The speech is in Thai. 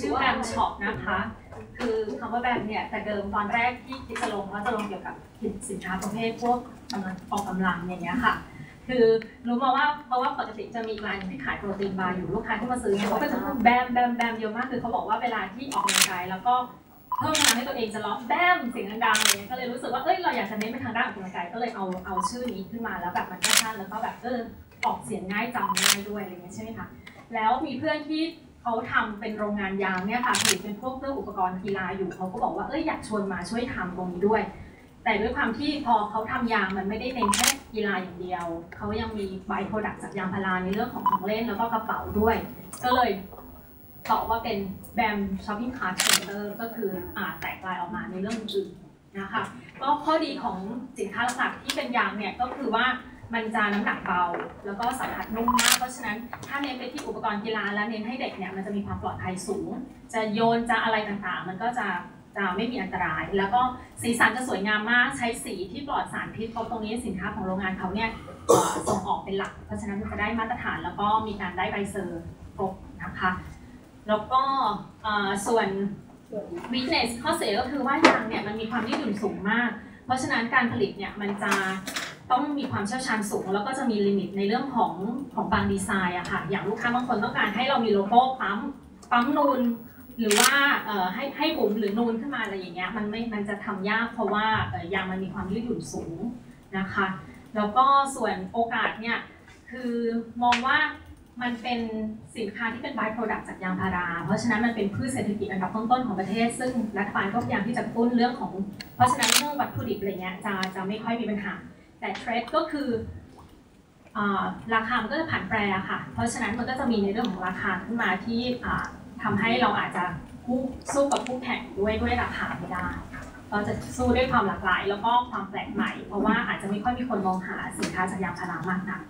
ชื่อแบมช็อปนะคะ คือคำว่าแบมเนี่ยแต่เดิมตอนแรกที่คิดจะลงก็จะลงเกี่ยวกับสินค้าประเภทพวกกำลังออกกำลังอย่างเงี้ยค่ะ คือรู้มาว่าเพราะว่าปกติจะมีร้านหนึ่งที่ขายโปรตีนบาร์อยู่ลูกค้าที่มาซื้อเนี่ยเขาก็จะพูดแบมแบมแบมเยอะมากคือเขาบอกว่าเวลาที่ออกกำลังกายแล้วก็เพิ่มพลังให้ตัวเองจะร้องแบมเสียงดังๆอะไรเงี้ยก็เลยรู้สึกว่าเอ้ยเราอยากจะเน้นไปทางด้านออกกำลังกายก็เลยเอาเอาชื่อนี้ขึ้นมาแล้วแบบมันก็สั้นแล้วก็แบบเออออกเสียงง่ายจำง่ายด้วยอะไรเงี้ยใช่ไหมคะแล้วมีเพื่อนที่ เขาทำเป็นโรงงานยางเนี่ยค่ะผลิตเป็นพวกเครื่องอุปกรณ์กีฬาอยู่เขาก็บอกว่าเอ้ยอยากชวนมาช่วยทำตรงนี้ด้วย แต่ด้วยความที่พอเขาทำยางมันไม่ได้เน้นแค่กีฬาอย่างเดียว เขายังมีไบโปรดักต์จากยางพาราในเรื่องของของเล่นแล้วก็กระเป๋าด้วย ก็เลยตอบว่าเป็นแบมช้อปปิ้งคาร์ทเซ็นเตอร์ก็คืออ่าแตกลายออกมาในเรื่องอื่นนะคะก็ข้อดีของสินค้าหลักๆที่เป็นยางเนี่ยก็คือว่า มันจะน้ำหนักเบา แล้วก็สัมผัสนุ่มมาก เพราะฉะนั้นถ้าเน้นไปที่อุปกรณ์กีฬาและเน้นให้เด็กเนี่ยมันจะมีความปลอดภัยสูง จะโยนจะอะไรต่างๆ มันก็จะจะไม่มีอันตราย แล้วก็สีสันจะสวยงามมากใช้สีที่ปลอดสารพิษเพราะตรงนี้สินค้าของโรงงานเขาเนี่ยส่งออกเป็นหลัก เพราะฉะนั้นจะได้มาตรฐานแล้วก็มีการได้ใบเซอร์ครบนะคะ แล้วก็ส่วน weakness ข้อเสียก็คือว่ายางเนี่ยมันมีความยืดหยุ่นสูงมาก เพราะฉะนั้นการผลิตเนี่ยมันจะ ต้องมีความเชี่ยวชาญสูง แล้วก็จะมีลิมิตในเรื่องของของบางดีไซน์อะค่ะ อย่างลูกค้าบางคนต้องการให้เรามีโลโก้ปั๊มปั๊มนูนหรือว่าให้ให้บุ๋มหรือนูนขึ้นมาอะไรอย่างเงี้ยมันไม่มันจะทำยากเพราะว่ายางมันมีความยืดหยุ่นสูงนะคะ แล้วก็ส่วนโอกาสเนี่ยคือมองว่ามันเป็นสินค้าที่เป็น by product จากยางพารา เพราะฉะนั้นมันเป็นพืชเศรษฐกิจอันดับต้นๆของประเทศ ซึ่งรัฐบาลก็พยายามที่จะกระตุ้นเรื่องของ เพราะฉะนั้นเรื่องวัตถุดิบอะไรเงี้ยจะจะไม่ค่อยมีปัญหา แต่เทรดก็คืออราคามันก็จะผันแปรค่ะ เพราะฉะนั้นมันก็จะมีในเรื่องของราคาขึ้นมาที่อ่าทำให้เราอาจจะสู้กับคู่แข่งด้วยด้วยราคาไม่ได้ เราจะสู้ด้วยความหลากหลาย แล้วก็ความแปลกใหม่ เพราะว่าอาจจะไม่ค่อยมีคนมองหาสินค้าจากยางพารามากนัก